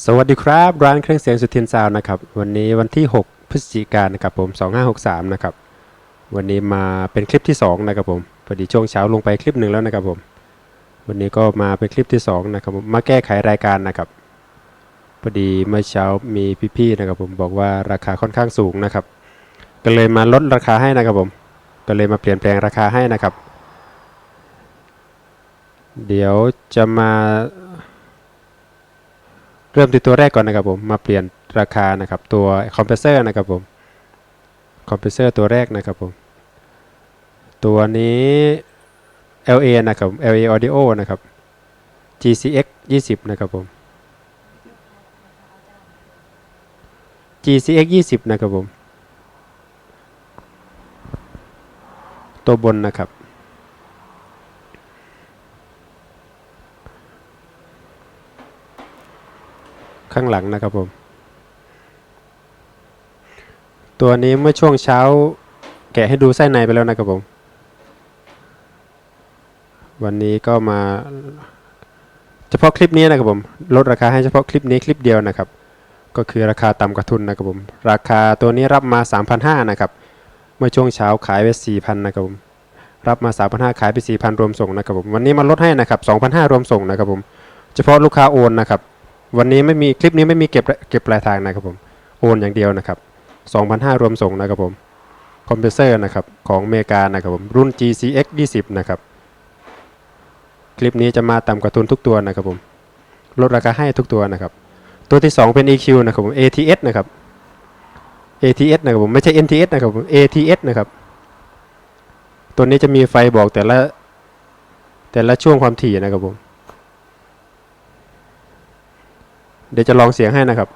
สวัสดีครับ ร้านเครื่องเสียงสุทินซาวนะครับ วันนี้วันที่ 6 พฤศจิกายนนะครับผม2563นะครับวันนี้มาเป็นคลิปที่ 2 นะครับผมพอดีช่วงเช้าลงไปคลิปหนึ่งแล้วนะครับผม วันนี้ก็มาเป็นคลิปที่ 2 นะครับผมมาแก้ไขรายการนะครับพอดีเมื่อเช้ามีพี่ๆนะครับผมบอกว่าราคาค่อนข้างสูงนะครับ ก็เลยมาลดราคาให้นะครับผม ก็เลยมาเปลี่ยนแปลงราคาให้นะครับ เดี๋ยวจะมา เริ่มที่ตัวแรกก่อนนะครับผมมาเปลี่ยนราคานะครับตัวคอมเพรสเซอร์นะครับผมคอมเพรสเซอร์ตัวแรกนะครับผมตัวนี้ LA นะครับ LA Audio นะครับ GCX 20 นะครับผม GCX 20 นะครับผม ตัวบนนะครับ ข้างหลังนะครับผม ตัวนี้เมื่อช่วงเช้า แกะให้ดูไส้ในไปแล้วนะครับผม วันนี้ก็มา เฉพาะคลิปนี้นะครับผม ลดราคาให้เฉพาะคลิปนี้คลิปเดียวนะครับ ก็คือราคาต่ำกว่าทุนนะครับผม ราคาตัวนี้รับมา 3,500นะครับ เมื่อช่วงเช้าขายไป4,000นะครับผมรับมา 3,500 ขายไป 4,000 รวมส่งนะครับผม วันนี้มาลดให้นะครับ 2,500 รวมส่งนะครับผม เฉพาะลูกค้าโอนนะครับ วันนี้ไม่มีคลิปนี้ไม่มีเก็บเก็บปลายทางนะครับผมโอนอย่างเดียวนะครับ2,500 รวมส่งนะครับผมคอมเพรสเซอร์นะครับของอเมริกานะครับผมรุ่น GCX 20นะครับคลิปนี้จะมาต่ำกว่าทุนทุกตัวนะครับผมลดราคาให้ทุกตัวนะครับ ตัวที่ 2 เป็น EQ นะครับผม ATS นะครับ ATS นะครับผมไม่ใช่ NTS นะครับผม ATS นะครับ ตัวนี้จะมีไฟบอกแต่ละแต่ละช่วงความถี่นะครับผม เดี๋ยวจะลองเสียงให้นะครับ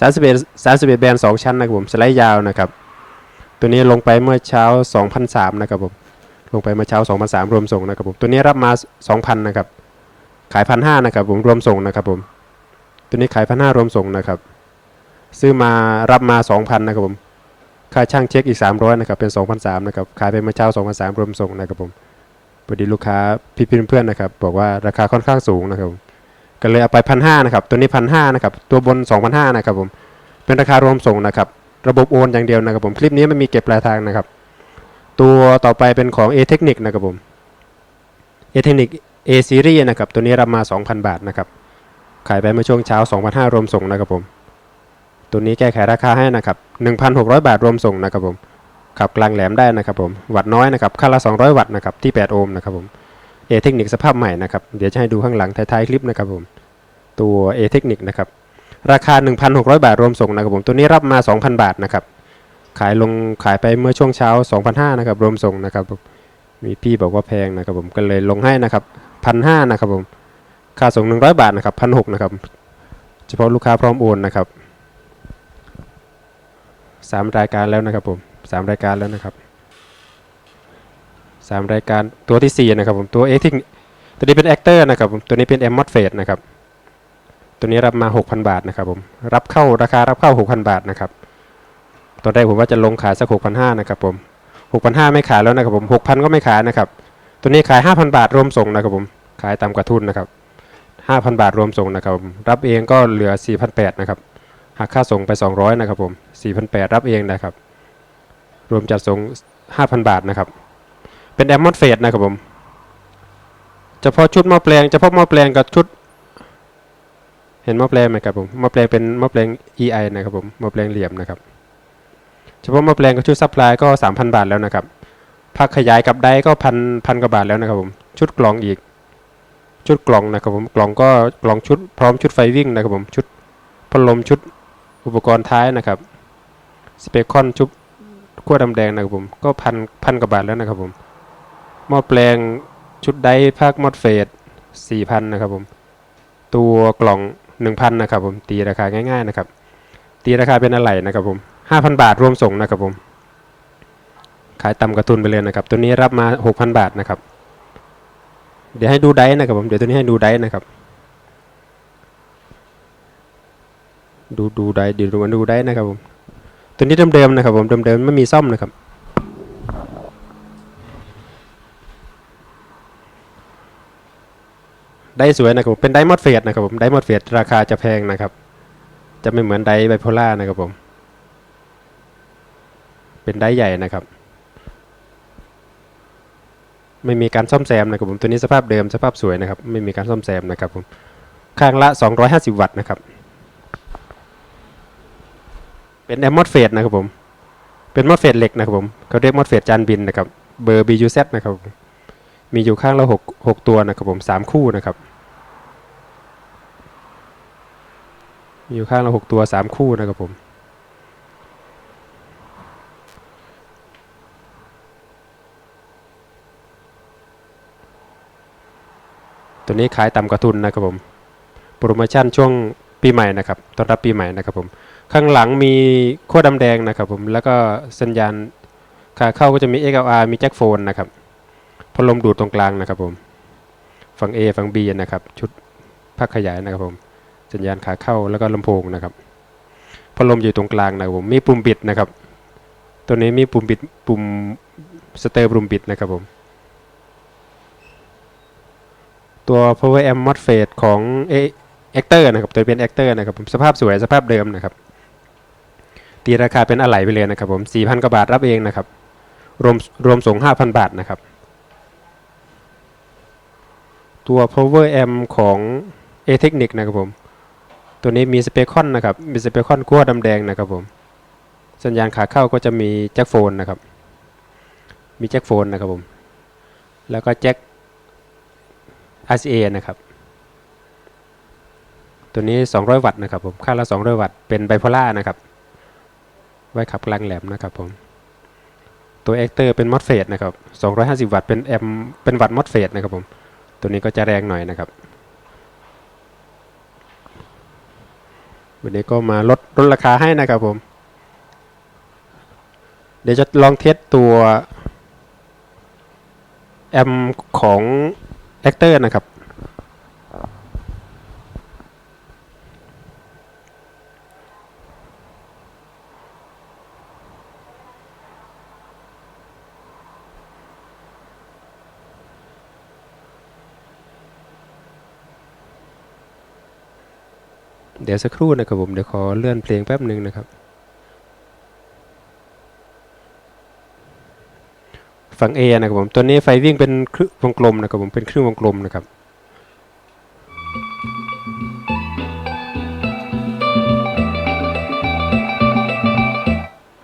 31 31แบนสองชั้นนะครับผมสไลด์ยาวนะครับ ตัวนี้ลงไปเมื่อเช้า2,003นะครับผมลงไปเมื่อเช้า2,003รวมส่งนะครับผมตัวนี้รับมา2,000นะครับขาย1,500นะครับผมรวมส่งนะครับผมตัวนี้ขาย1,500รวมส่งนะครับ ซื้อมารับมา2,000นะครับผมค่าช่างเช็คอีก300นะครับเป็น2,003นะครับขายไปเมื่อเช้า2,003รวมส่งนะครับผมพอดีลูกค้าพี่เพื่อนๆนะครับ บอกว่าราคาค่อนข้างสูงนะครับผม ก็เลยเอาไปพันห้านะครับ ตัวนี้พันห้านะครับ ตัวบนสองพันห้านะครับผม เป็นราคารวมส่งนะครับ ระบบโอนอย่างเดียวนะครับผม คลิปนี้ไม่มีเก็บปลายทางนะครับ ตัวต่อไปเป็นของ A Technic นะครับผม A Technic A Series นะครับ ตัวนี้รับมา 2,000 บาทนะครับ ขายไปเมื่อช่วงเช้า2,500รวมส่งนะครับผม ตัวนี้แก้ไขราคาให้นะครับ 1,600 บาทรวมส่งนะครับผม ขับกลางแหลมได้นะครับผม วัดน้อยนะครับ ค่าละ 200 วัตต์นะครับ ที่ 8 โอห์มนะครับผม A เทคนิคสภาพใหม่นะครับ เดี๋ยวจะให้ดูข้างหลังท้ายๆคลิปนะครับผม ตัว A เทคนิคนะครับ ราคา 1,600 บาทรวมส่งนะครับผม ตัวนี้รับมา 2,000 บาทนะครับ ขายลงขายไปเมื่อช่วงเช้า 2,500นะครับ รวมส่งนะครับผม มีพี่บอกว่าแพงนะครับผม ก็เลยลงให้นะครับ 1,500นะครับผม ค่าส่ง 100 บาทนะครับ1,600นะครับ เฉพาะลูกค้าพร้อมโอนนะครับสามรายการแล้วนะครับผมสามรายการแล้วนะครับ สามรายการตัวที่สี่นะครับผมตัวเอทิงตัวนี้เป็นแอคเตอร์นะครับผมตัวนี้เป็น M m o d f a d e นะครับตัวนี้รับมา 6,000 บาทนะครับผมรับเข้าราคารับเข้า 6,000 บาทนะครับตอนแรกผมว่าจะลงขายสัก 6,500นะครับผม6,500ไม่ขายแล้วนะครับผม6,000 ก็ไม่ขายนะครับตัวนี้ขาย 5,000 บาทรวมส่งนะครับผมขายตามกว่าทุนนะครับ5,000 บาทรวมส่งนะครับผมรับเองก็เหลือ 4,800นะครับหักค่าส่งไป 200นะครับผม4,800รับเองนะครับรวมจัดส่ง 5,000 บาทนะครับ เป็นแอมมอนเฟสนะครับผมเฉพาะชุดหม้อแปลงเฉพาะหม้อแปลงกับชุด เห็นหม้อแปลงไหมครับผมหม้อแปลงเป็นหม้อแปลง EI นะครับผมหม้อแปลงเหลี่ยมนะครับเฉพาะหม้อแปลงกับชุดซัพพลายก็ 3,000 บาทแล้วนะครับพักขยายกับได้ก็พันพันกว่าบาทแล้วนะครับผมชุดกล่องอีก ชุดกล่องนะครับผมกล่องก็กล่องชุดพร้อมชุดไฟวิ่งนะครับผมชุดพัดลมชุดอุปกรณ์ท้ายนะครับสเปคอนชุดขั้วดำแดงนะครับผมก็พันพันกว่าบาทแล้วนะครับผม หม้อแปลงชุดไดภาคมอดเฟส4,000 นะครับผม ตัวกล่อง 1,000 นะครับผม ตีราคาง่ายๆนะครับ ตีราคาเป็นอะไรนะครับผม 5,000 บาทรวมส่งนะครับผม ขายต่ำกระทุนไปเลยนะครับ ตัวนี้รับมา 6,000 บาทนะครับ เดี๋ยวให้ดูไดนะครับผม เดี๋ยวตัวนี้ให้ดูไดนะครับ ดูดูไดเดี๋ยวดูดูไดนะครับผม ตัวนี้เดิมๆนะครับผม เดิมๆไม่มีซ่อมนะครับ ไดส์สวยนะครับผมเป็นไดมอนด์เฟดนะครับผมไดมอนด์เฟดราคาจะแพงนะครับ จะไม่เหมือนไดไบโพล่านะครับผม เป็นไดใหญ่นะครับ ไม่มีการซ่อมแซมนะครับผมตัวนี้สภาพเดิมสภาพสวยนะครับ ไม่มีการซ่อมแซมนะครับผมข้างละ 250 วัตต์นะครับ เป็นแอมมอดเฟดนะครับผมเป็นมอดเฟดเหล็กนะครับผมเขาเรียกมอดเฟดจานบินนะครับเบอร์ BUZ นะครับมมีอยู่ข้างละ6 6ตัวนะครับผม3คู่นะครับ มีอยู่ข้างละ6ตัว3คู่นะครับผม ตัวนี้ขายต่ำกว่าทุนนะครับผมโปรโมชั่นช่วงปีใหม่นะครับต้อนรับปีใหม่นะครับผม ข้างหลังมีขั้วดำแดงนะครับผม แล้วก็สัญญาณขาเข้าก็จะมี XLR มีแจ็คโฟนนะครับพัดลมดูดตรงกลางนะครับผม ฝั่ง A ฝั่ง B นะครับ ชุดพักขยายนะครับผม สัญญาณขาเข้าแล้วก็ลำโพงนะครับพัดลมอยู่ตรงกลางนะผมมีปุ่มปิดนะครับ ตัวนี้มีปุ่มปิดปุ่มสเตอร์ปุ่มปิดนะครับผมตัว power amp MOSFET ของ Actor นะครับตัวเป็น Actor นะครับผมสภาพสวยสภาพเดิมนะครับ ตีราคาเป็นอะไหล่ไปเลยนะครับผม4,000กว่าบาทรับเองนะครับ รวมรวมส่ง 5,000 บาทนะครับ ตัว power amp ของ a t e c h n i c นะครับผม ตัวนี้มีสเปคอนนะครับ มีสเปคอนกั้วดำแดงนะครับผม สัญญาณขาเข้าก็จะมีแจ็คโฟนนะครับ มีแจ็คโฟนนะครับผม แล้วก็แจ็ค RCA นะครับ ตัวนี้ 200 วัตต์นะครับผม ค่าละ 200 วัตต์ เป็นไบโพล่านะครับ ไว้ขับกลางแหลมนะครับผม ตัวเอ็กเตอร์เป็นมอสเฟตนะครับ 250 วัตต์ เป็นแอม เป็นวัตต์มอสเฟตนะครับผม ตัวนี้ก็จะแรงหน่อยนะครับ วันนี้ก็มาลดลดราคาให้นะครับผม เดี๋ยวจะลองเทสตัวแอมของแอคเตอร์นะครับ ดี๋ยวสักครู่นะครับผมเดี๋ยวขอเลื่อนเพลงแป๊บหนึ่งนะครับ ฝั่ง A นะครับผมตัวนี้ไฟวิ่งเป็นครึ่งวงกลมนะครับผมเป็นครึ่งวงกลมนะครับ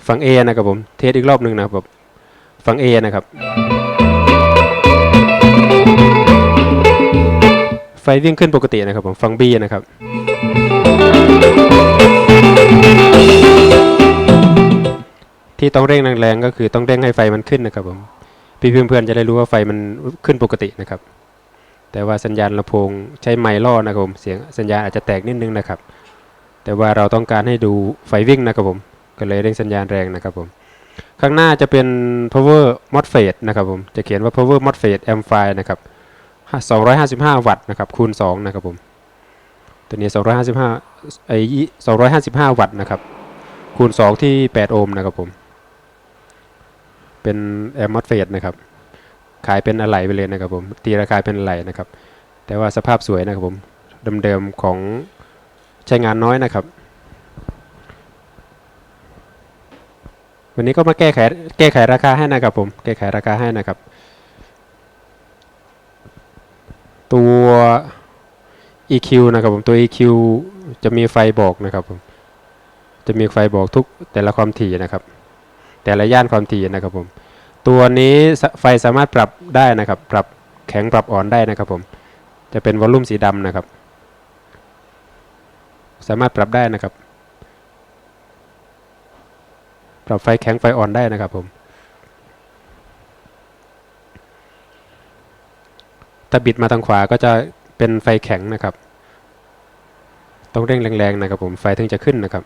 ฝั่ง A นะครับผมเทสอีกรอบหนึ่งนะครับฝั่ง A นะครับ ไฟวิ่งขึ้นปกตินะครับผมฝั่ง B นะครับ ที่ต้องเร่งแรงๆก็คือต้องเร่งให้ไฟมันขึ้นนะครับผมพี่เพื่อนๆจะได้รู้ว่าไฟมันขึ้นปกตินะครับ แต่ว่าสัญญาณลำโพงใช้ไมค์ล่อนะครับผมเสียงสัญญาณอาจจะแตกนิดนึงนะครับ แต่ว่าเราต้องการให้ดูไฟวิ่งนะครับผมก็เลยเร่งสัญญาณแรงนะครับผมข้างหน้าจะเป็น power MOSFET นะครับผมจะเขียนว่า power MOSFET amplifier นะครับ255 วัตต์นะครับคูณ2นะครับผม ตัวนี้ 255ไอ้255 วัตต์นะครับ คูณ 2 ที่ 8 โอห์มนะครับผม เป็นแอมมอสเฟตนะครับ ขายเป็นอะไหล่ไปเลยนะครับผม ตีราคาเป็นอะไหล่นะครับ แต่ว่าสภาพสวยนะครับผม เดิมๆของใช้งานน้อยนะครับ วันนี้ก็มาแก้ไขแก้ไขราคาให้นะครับผม แก้ไขราคาให้นะครับ ตัว EQ นะครับผมตัว EQ จะมีไฟบอกนะครับผมจะมีไฟบอกทุกแต่ละความถี่นะครับ แต่ละย่านความถี่นะครับผมตัวนี้ไฟสามารถปรับได้นะครับ ปรับแข็งปรับอ่อนได้นะครับผมจะเป็นวอลลุ่มสีดำนะครับ สามารถปรับได้นะครับ ปรับไฟแข็งไฟอ่อนได้นะครับผมถ้าบิดมาทางขวาก็จะ เป็นไฟแข็งนะครับ ต้องเร่งแรงๆนะครับผมไฟถึงจะขึ้นนะครับ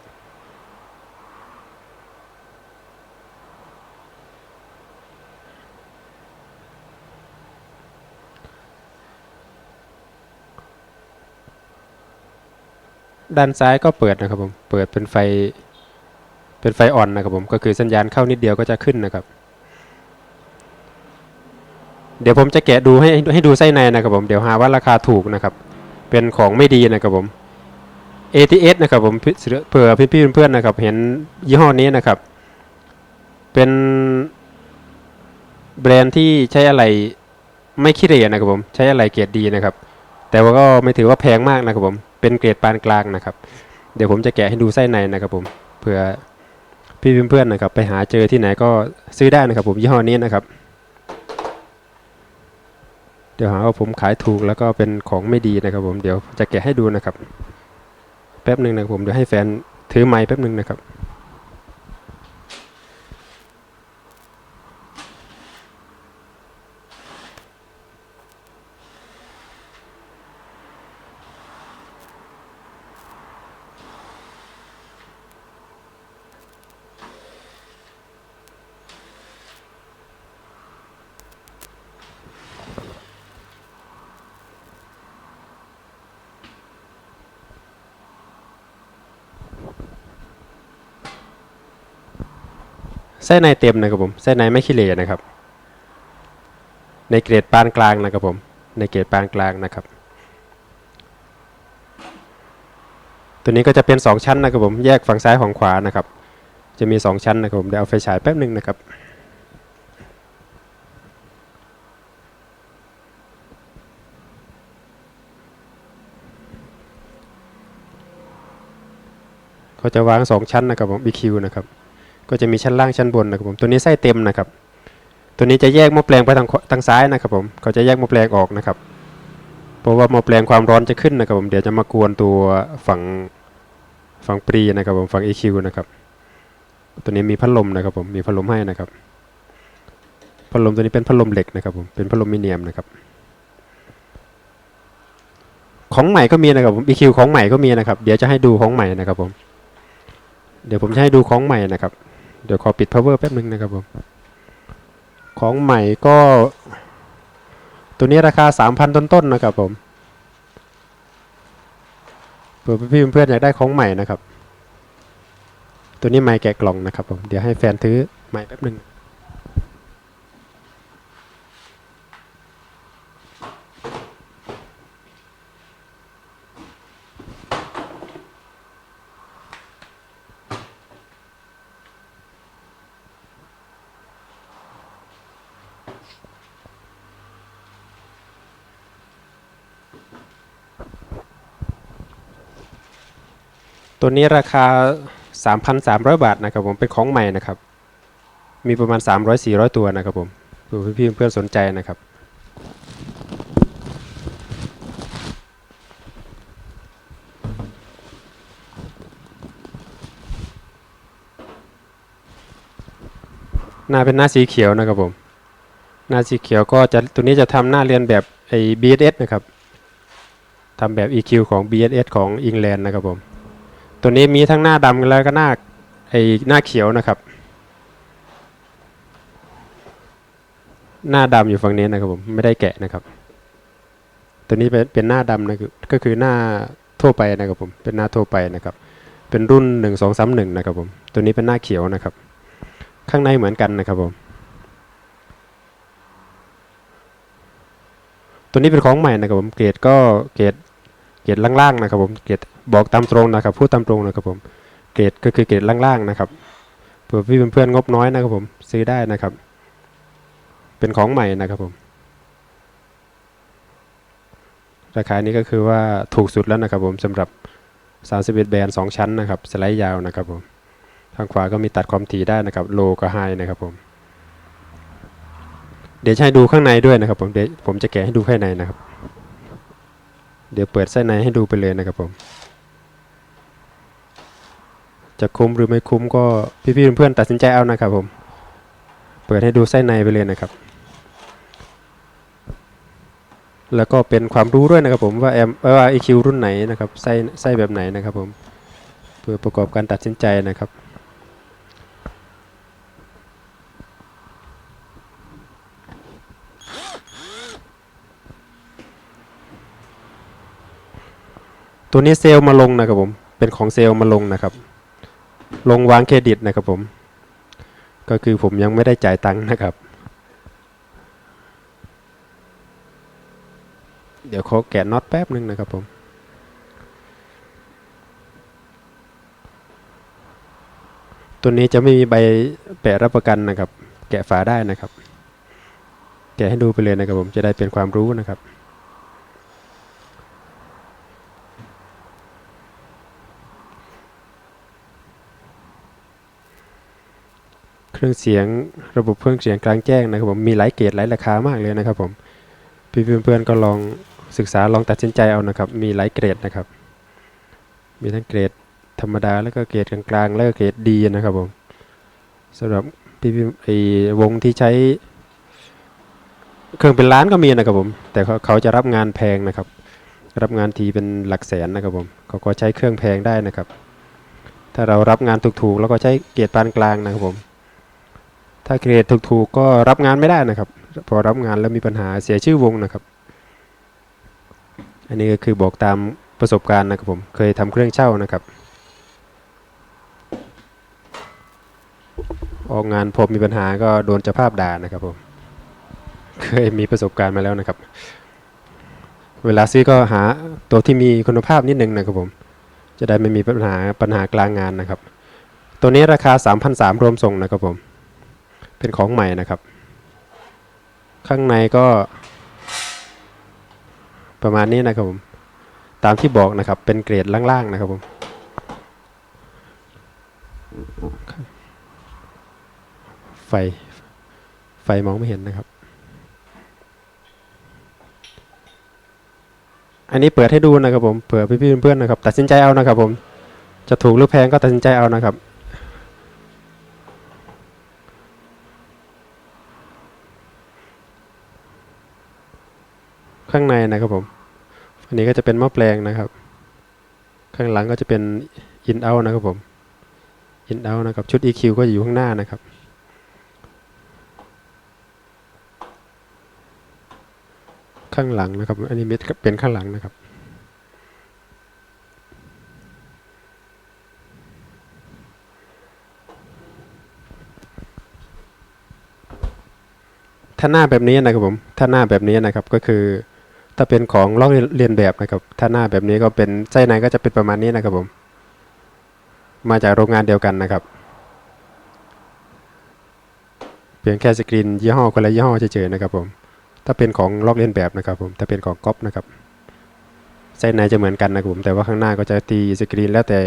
ด้านซ้ายก็เปิดนะครับผม เปิดเป็นไฟ เป็นไฟอ่อนนะครับผม ก็คือสัญญาณเข้านิดเดียวก็จะขึ้นนะครับ เดี๋ยวผมจะแกะดูให้ให้ดูไส้ในนะครับผมเดี๋ยวหาว่าราคาถูกนะครับ เป็นของไม่ดีนะครับผม ATS นะครับผมเผื่อพี่ๆเพื่อนๆนะครับ เห็นยี่ห้อนี้นะครับ เป็นแบรนด์ที่ใช้อะไรไม่ขี้เหร่นะครับผมใช้อะไรเกรดดีนะครับ แต่ว่าก็ไม่ถือว่าแพงมากนะครับผมเป็นเกรดปานกลางนะครับ เดี๋ยวผมจะแกะให้ดูไส้ในนะครับผมเผื่อพี่เพื่อนๆนะครับ ไปหาเจอที่ไหนก็ซื้อได้นะครับผมยี่ห้อนี้นะครับ ดี๋ยวหาว่าผมขายถูกแล้วก็เป็นของไม่ดีนะครับ ผมเดี๋ยวจะแกะให้ดูนะครับ แป๊บหนึ่งนะครับผมเดี๋ยวให้แฟนถือไม้แป๊บหนึ่งนะครับ ส้ในเต็มนะครับผมไส้ในไม่ขี้เหร่นะครับ ในเกรดปานกลางนะครับผม ในเกรดปานกลางนะครับ ตัวนี้ก็จะเป็น 2 ชั้นนะครับผมแยกฝั่งซ้ายของขวานะครับ จะมี 2 ชั้นนะครับผมเดี๋ยวเอาไฟฉายแป๊บหนึ่งนะครับก็จะวาง 2 ชั้นนะครับผม BQ นะครับ ก็จะมีชั้นล่างชั้นบนนะครับผมตัวนี้ไส้เต็มนะครับ ตัวนี้จะแยกหม้อแปลงไปทางทางซ้ายนะครับผมเขาจะแยกหม้อแปลงออกนะครับ เพราะว่าหม้อแปลงความร้อนจะขึ้นนะครับผมเดี๋ยวจะมากวนตัวฝั่งฝั่งปรีนะครับผมฝั่ง EQ นะครับตัวนี้มีพัดลมนะครับผมมีพัดลมให้นะครับพัดลมตัวนี้เป็นพัดลมเหล็กนะครับผมเป็นพัดลมมิเนียมนะครับ ของใหม่ก็มีนะครับผม EQ ของใหม่ก็มีนะครับ เดี๋ยวจะให้ดูของใหม่นะครับผมเดี๋ยวผมจะให้ดูของใหม่นะครับ เดี๋ยวขอปิด power แป๊บนึงนะครับผม ของใหม่ก็ ตัวนี้ราคา 3,000 ต้นๆนะครับผมเผื่อพี่ๆเพื่อนๆอยากได้ของใหม่นะครับ ตัวนี้ไม้แกะกล่องนะครับผม เดี๋ยวให้แฟนถือไม้แป๊บนึง ตัวนี้ราคา 3,300 บาทนะครับผมเป็นของใหม่นะครับ มีประมาณ 300-400 ตัวนะครับผมเพื่อพี่เพื่อนสนใจนะครับหน้าเป็นหน้าสีเขียวนะครับผม หน้าสีเขียวก็จะตัวนี้จะทำหน้าเรียนแบบไอ้ BSS นะครับทำแบบ EQ ของ BSS ของอังกฤษนะครับผม ตัวนี้มีทั้งหน้าดำแล้วก็หน้าไอ้หน้าเขียวนะครับ หน้าดำอยู่ฝั่งนี้นะครับผมไม่ได้แกะนะครับ ตัวนี้เป็นเป็นหน้าดำนะคือก็คือหน้าทั่วไปนะครับผมเป็นหน้าทั่วไปนะครับ เป็นรุ่น 1 2 3 1นะครับผมตัวนี้เป็นหน้าเขียวนะครับ ข้างในเหมือนกันนะครับผมตัวนี้เป็นของใหม่นะครับผมเกรดก็เกรดเกรดล่างๆนะครับผมเกรด บอกตามตรงนะครับ พูดตามตรงนะครับผม เกรดก็คือเกรดล่างๆนะครับเผื่อพี่เพื่อนๆงบน้อยนะครับผม ซื้อได้นะครับ เป็นของใหม่นะครับผม ราคานี้ก็คือว่าถูกสุดแล้วนะครับผมสำหรับ 31 แบรนด์2ชั้นนะครับสไลด์ยาวนะครับผม ทางขวาก็มีตัดความถี่ได้นะครับโลกับไฮนะครับผม เดี๋ยวให้ดูข้างในด้วยนะครับผมเดี๋ยวผมจะแกะให้ดูข้างในนะครับเดี๋ยวเปิดไส้ในให้ดูไปเลยนะครับผม จะคุ้มหรือไม่คุ้มก็พี่ๆเพื่อนๆตัดสินใจเอานะครับผม เปิดให้ดูไส้ในไปเลยนะครับ แล้วก็เป็นความรู้ด้วยนะครับผมว่าแอมว่า EQ รุ่นไหนนะครับไส้ไส้แบบไหนนะครับผมเพื่อประกอบการตัดสินใจนะครับตัวนี้เซลล์มาลงนะครับผม เป็นของเซลล์มาลงนะครับ ลงวางเครดิตนะครับผม ก็คือผมยังไม่ได้จ่ายตังค์นะครับ เดี๋ยวขอแกะน็อตแป๊บหนึ่งนะครับผมตัวนี้จะไม่มีใบแปะรับประกันนะครับ แกะฝาได้นะครับ แกะให้ดูไปเลยนะครับผมจะได้เป็นความรู้นะครับ เครื่องเสียงระบบเครื่องเสียงกลางแจ้งนะครับผมมีหลายเกรดหลายราคามากเลยนะครับผมพี่เพื่อนๆก็ลองศึกษาลองตัดสินใจเอานะครับ มีหลายเกรดนะครับ มีทั้งเกรดธรรมดาแล้วก็เกรดกลางๆแล้วก็เกรดดีนะครับผมสำหรับพี่ๆไอวงที่ใช้ เครื่องเป็นล้านก็มีนะครับผม แต่เขาเขาจะรับงานแพงนะครับ รับงานทีเป็นหลักแสนนะครับผมเขาก็ใช้เครื่องแพงได้นะครับ ถ้าเรารับงานถูกๆแล้วก็ใช้เกรดปานกลางนะครับผม ถ้าเกรดถูกๆก็รับงานไม่ได้นะครับ พอรับงานแล้วมีปัญหาเสียชื่อวงนะครับ อันนี้ก็คือบอกตามประสบการณ์นะครับผมเคยทำเครื่องเช่านะครับ ออกงานพอมีปัญหาก็โดนเจ้าภาพด่านะครับผมเคยมีประสบการณ์มาแล้วนะครับ เวลาซื้อก็หาตัวที่มีคุณภาพนิดนึงนะครับผม จะได้ไม่มีปัญหาปัญหากลางงานนะครับ ตัวนี้ราคา 3,300รวมส่งนะครับผม เป็นของใหม่นะครับ ข้างในก็ประมาณนี้นะครับผม ตามที่บอกนะครับ เป็นเกรดล่างๆนะครับผม ไฟ ไฟมองไม่เห็นนะครับ อันนี้เปิดให้ดูนะครับผม เผื่อพี่ๆเพื่อนๆนะครับ ตัดสินใจเอานะครับผม จะถูกหรือแพงก็ตัดสินใจเอานะครับ ข้างในนะครับผม อันนี้ก็จะเป็นหม้อแปลงนะครับ ข้างหลังก็จะเป็น in out นะครับผม in out นะครับ ชุด EQ ก็อยู่ข้างหน้านะครับ ข้างหลังนะครับ อันนี้เป็นข้างหลังนะครับถ้าหน้าแบบนี้นะครับผม ถ้าหน้าแบบนี้นะครับก็คือ ถ้าเป็นของลอกเรียนแบบนะครับ ถ้าหน้าแบบนี้ก็เป็นไส้ในก็จะเป็นประมาณนี้นะครับผม มาจากโรงงานเดียวกันนะครับ เพียงแค่สกรีนยี่ห้อคนละยี่ห้อเฉยๆนะครับผม ถ้าเป็นของลอกเลียนแบบนะครับผม ถ้าเป็นของก๊อปนะครับไส้ในจะเหมือนกันนะครับผม แต่ว่าข้างหน้าก็จะตีสกรีนแล้วแต่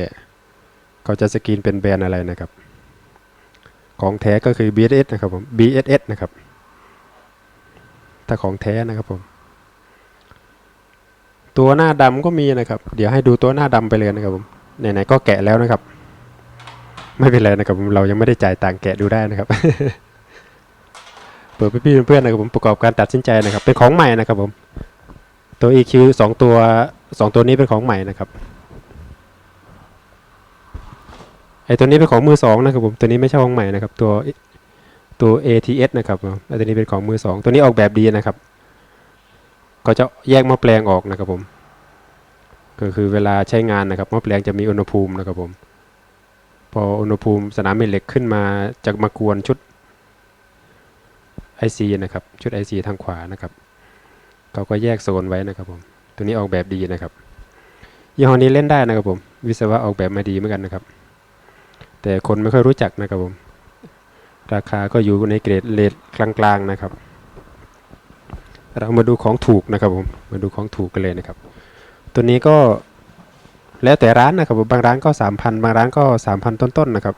เขาจะสกรีนเป็นแบรนด์อะไรนะครับ ของแท้ก็คือ BSS นะครับผม BSS นะครับ ถ้าของแท้นะครับผม ตัวหน้าดำก็มีนะครับ เดี๋ยวให้ดูตัวหน้าดำไปเลยนะครับผมไหนๆก็แกะแล้วนะครับ ไม่เป็นไรนะครับผมเรายังไม่ได้จ่ายตังแกะดูได้นะครับ เปิดพี่เพื่อนๆนะครับผมประกอบการตัดสินใจนะครับ เป็นของใหม่นะครับผมตัว EQ สองตัวสองตัวนี้เป็นของใหม่นะครับไอตัวนี้เป็นของมือสองนะครับผมตัวนี้ไม่ใช่ของใหม่นะครับ ตัวตัว ATS นะครับผมแล้วตัวนี้เป็นของมือสองตัวนี้ออกแบบดีนะครับ ก็จะแยกหม้อแปลงออกนะครับผม ก็คือเวลาใช้งานนะครับหม้อแปลงจะมีอุณหภูมินะครับผม พออุณหภูมิสนามแม่เหล็กขึ้นมาจะมากวนชุด IC นะครับ ชุด IC ทางขวานะครับเขาก็แยกโซนไว้นะครับผม ตัวนี้ออกแบบดีนะครับยี่ห้อนี้เล่นได้นะครับผม วิศวะออกแบบมาดีเหมือนกันนะครับ แต่คนไม่ค่อยรู้จักนะครับผม ราคาก็อยู่ในเกรดเลทกลางๆนะครับ เรามาดูของถูกนะครับผมมาดูของถูกกันเลยนะครับ ตัวนี้ก็แล้วแต่ร้านนะครับผมบางร้านก็3,000บางร้านก็3,000ต้นๆนะครับ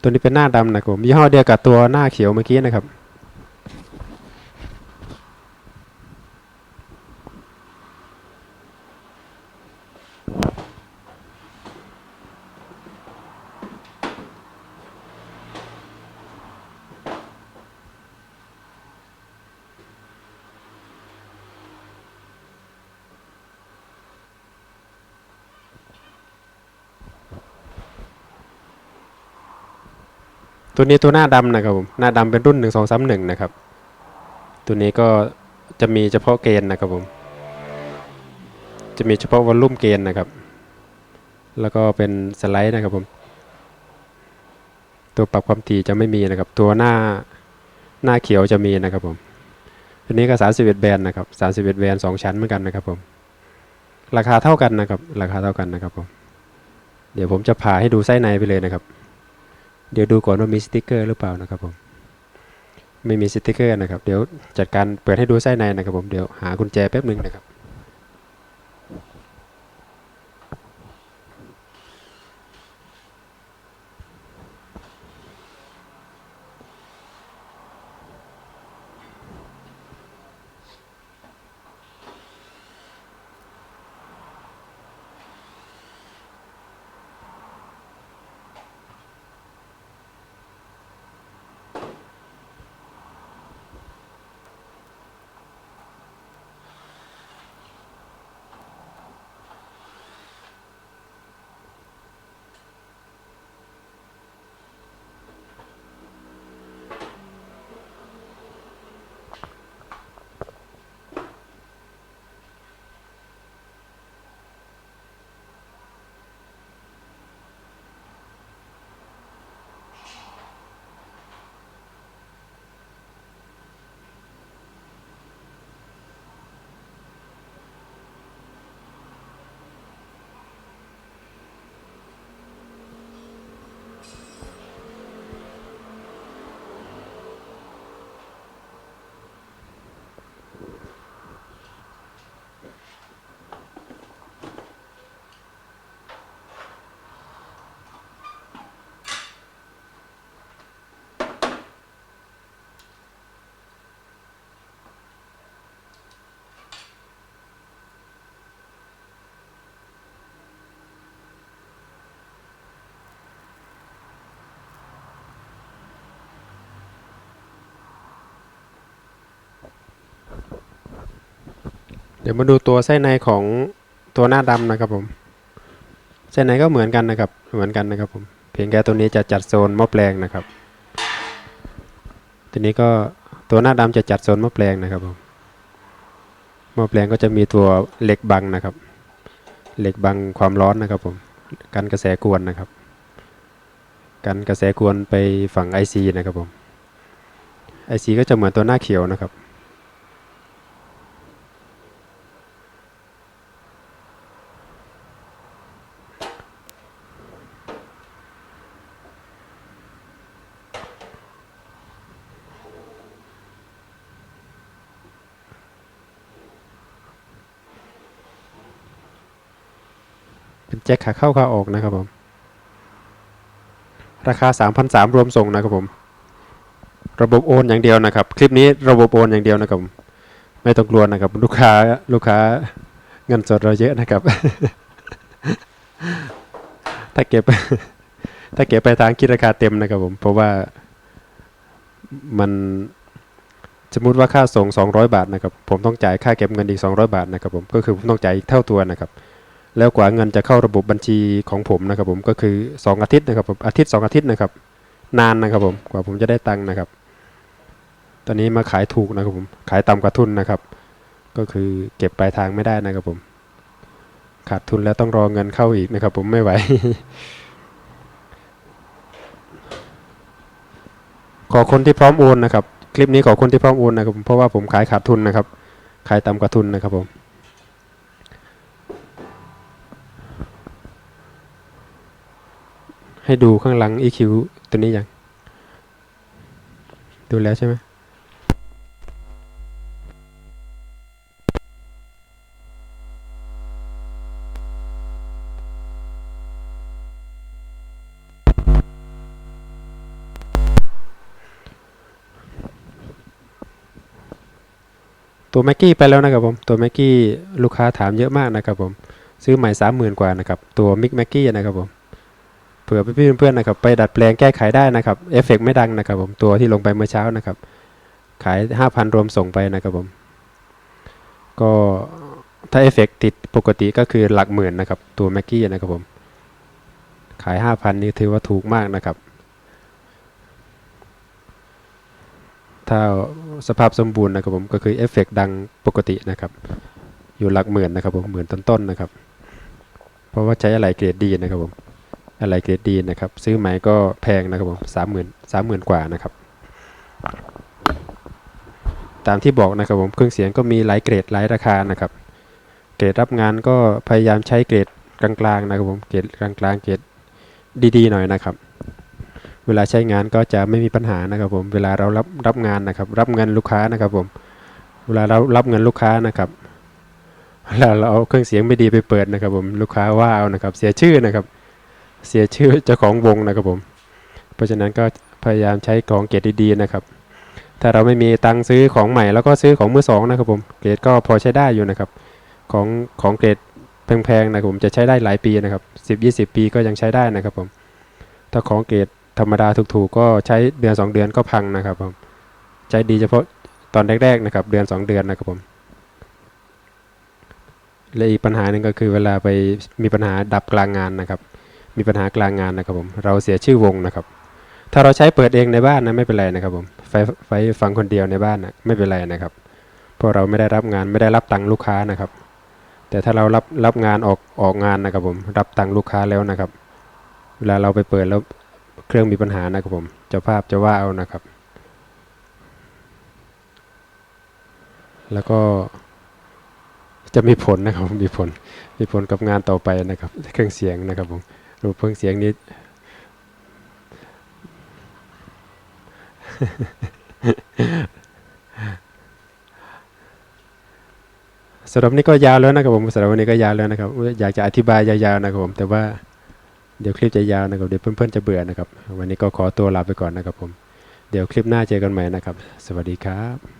ตัวนี้เป็นหน้าดำนะครับผมยี่ห้อเดียวกับตัวหน้าเขียวเมื่อกี้นะครับ ตัวนี้ตัวหน้าดำนะครับผมหน้าดำเป็นรุ่น 1231 นะครับ ตัวนี้ก็จะมีเฉพาะเกณฑ์นะครับผม จะมีเฉพาะวอลลุ่มเกณฑ์นะครับ แล้วก็เป็นสไลด์นะครับผม ตัวปรับความถี่จะไม่มีนะครับ ตัวหน้าหน้าเขียวจะมีนะครับผมอันนี้ก็ 31 แบรนด์นะครับ31แบรนด์2ชั้นเหมือนกันนะครับผม ราคาเท่ากันนะครับ ราคาเท่ากันนะครับผม เดี๋ยวผมจะพาให้ดูไส้ในไปเลยนะครับ เดี๋ยวดูก่อนว่ามีสติกเกอร์หรือเปล่านะครับผม ไม่มีสติกเกอร์นะครับ เดี๋ยวจัดการเปิดให้ดูไส้ในนะครับผม เดี๋ยวหากุญแจแป๊บหนึ่งนะครับ เดี๋ยวมาดูตัวไส้ในของตัวหน้าดำนะครับผมไส้ในก็เหมือนกันนะครับ เหมือนกันนะครับผม เพียงแค่ตัวนี้จะจัดโซนมอแปลงนะครับ ทีนี้ก็ตัวหน้าดำจะจัดโซนมอแปลงนะครับผมมอแปลงก็จะมีตัวเหล็กบังนะครับ เหล็กบังความร้อนนะครับผม กันกระแสกวนนะครับ กันกระแสกวนไปฝั่ง IC นะครับผม IC ก็จะเหมือนตัวหน้าเขียวนะครับ เป็นแจ็คขาเข้าขาออกนะครับผม ราคา 3,300รวมส่งนะครับผม ระบบโอนอย่างเดียวนะครับ คลิปนี้ระบบโอนอย่างเดียวนะครับไม่ต้องกลัวนะครับ ลูกค้าลูกค้าเงินสดเราเยอะนะครับ ถ้าเก็บ ถ้าเก็บไปทางคิดราคาเต็มนะครับผม เพราะว่ามันสมมติว่าค่าส่ง 200 บาทนะครับ ผมต้องจ่ายค่าเก็บเงินอีก 200 บาทนะครับผม ก็คือผมต้องจ่ายเท่าตัวนะครับ แล้วกว่าเงินจะเข้าระบบบัญชีของผมนะครับ ผมก็คือ 2 อาทิตย์นะครับผมอาทิตย์ 2 อาทิตย์นะครับ นานนะครับผมกว่าผมจะได้ตังค์นะครับ ตอนนี้มาขายถูกนะครับผมขายต่ำกว่าทุนนะครับ ก็คือเก็บปลายทางไม่ได้นะครับผม ขาดทุนแล้วต้องรอเงินเข้าอีกนะครับ ผมไม่ไหวขอคนที่พร้อมโอนนะครับ คลิปนี้ขอคนที่พร้อมโอนนะครับผมเพราะว่าผมขายขาดทุนนะครับ ขายต่ำกว่าทุนนะครับผม ให้ดูข้างหลัง EQ ตัวนี้ยังดูแล้วใช่ไหมตัวแม็กกี้ไปแล้วนะครับผมตัวแม็กกี้ลูกค้าถามเยอะมากนะครับผมซื้อใหม่สามหมื่นกว่านะครับตัวมิกแม็กกี้นะครับผม เผื่อพี่ๆเพื่อนๆนะครับไปดัดแปลงแก้ไขได้นะครับเอฟเฟกต์ไม่ดังนะครับผมตัวที่ลงไปเมื่อเช้านะครับ ขายห้าพันรวมส่งไปนะครับผม ก็ถ้าเอฟเฟกต์ติดปกติก็คือหลักหมื่นนะครับ ตัวแม็กกี้นะครับผม ขายห้าพันนี่ถือว่าถูกมากนะครับ ถ้าสภาพสมบูรณ์นะครับผมก็คือเอฟเฟกต์ดังปกตินะครับ อยู่หลักหมื่นนะครับผมหมื่นต้นๆนะครับ เพราะว่าใช้อะไรเกรดดีนะครับผม อะไรเกรดดีนะครับ ซื้อใหมก็แพงนะครับผมสามหมื่นสามหมื่นกว่านะครับ ตามที่บอกนะครับผมเครื่องเสียงก็มีหลายเกรดหลายราคานะครับ เกรดรับงานก็พยายามใช้เกรดกลางๆนะครับผมเกรดกลางๆเกรดดีๆหน่อยนะครับ เวลาใช้งานก็จะไม่มีปัญหานะครับผมเวลาเรารับรับงานนะครับ รับเงินลูกค้านะครับผมเวลาเรารับเงินลูกค้านะครับเวลาเราเอาเครื่องเสียงไม่ดีไปเปิดนะครับผมลูกค้าว่าเอานะครับ เสียชื่อนะครับ เสียชื่อเจ้าของวงนะครับผม เพราะฉะนั้นก็พยายามใช้ของเกรดดีๆนะครับ ถ้าเราไม่มีตังค์ซื้อของใหม่แล้วก็ซื้อของมือสองนะครับผม เกรดก็พอใช้ได้อยู่นะครับ ของของเกรดแพงๆนะครับผมจะใช้ได้หลายปีนะครับ 10 20 ปีก็ยังใช้ได้นะครับผม ถ้าของเกรดธรรมดาถูกๆก็ใช้เดือน 2 เดือนก็พังนะครับผม ใช้ดีเฉพาะตอนแรกๆนะครับเดือน 2 เดือนนะครับผมและอีกปัญหาหนึ่งก็คือเวลาไปมีปัญหาดับกลางงานนะครับ มีปัญหากลางงานนะครับผมเราเสียชื่อวงนะครับ ถ้าเราใช้เปิดเองในบ้านนะไม่เป็นไรนะครับผมไฟไฟฟังคนเดียวในบ้านนะไม่เป็นไรนะครับ เพราะเราไม่ได้รับงานไม่ได้รับตังค์ลูกค้านะครับ แต่ถ้าเรารับรับงานออกออกงานนะครับผมรับตังค์ลูกค้าแล้วนะครับ เวลาเราไปเปิดแล้วเครื่องมีปัญหานะครับผมเจ้าภาพจะว่าเอานะครับ แล้วก็จะมีผลนะครับมีผลมีผลกับงานต่อไปนะครับ เครื่องเสียงนะครับผม รูปเครื่งเสียงนี้สำหรับนนี้ก็ยาวแล้วนะครับผมสำหรับวันนี้ก็ยาวแล้วนะครับ อยากจะอธิบายยาวๆนะครับผม แต่ว่าเดี๋ยวคลิปจะยาวนะครับ เดี๋ยวเพื่อนๆจะเบื่อนะครับ วันนี้ก็ขอตัวลาไปก่อนนะครับผม เดี๋ยวคลิปหน้าเจอกันใหม่นะครับ สวัสดีครับ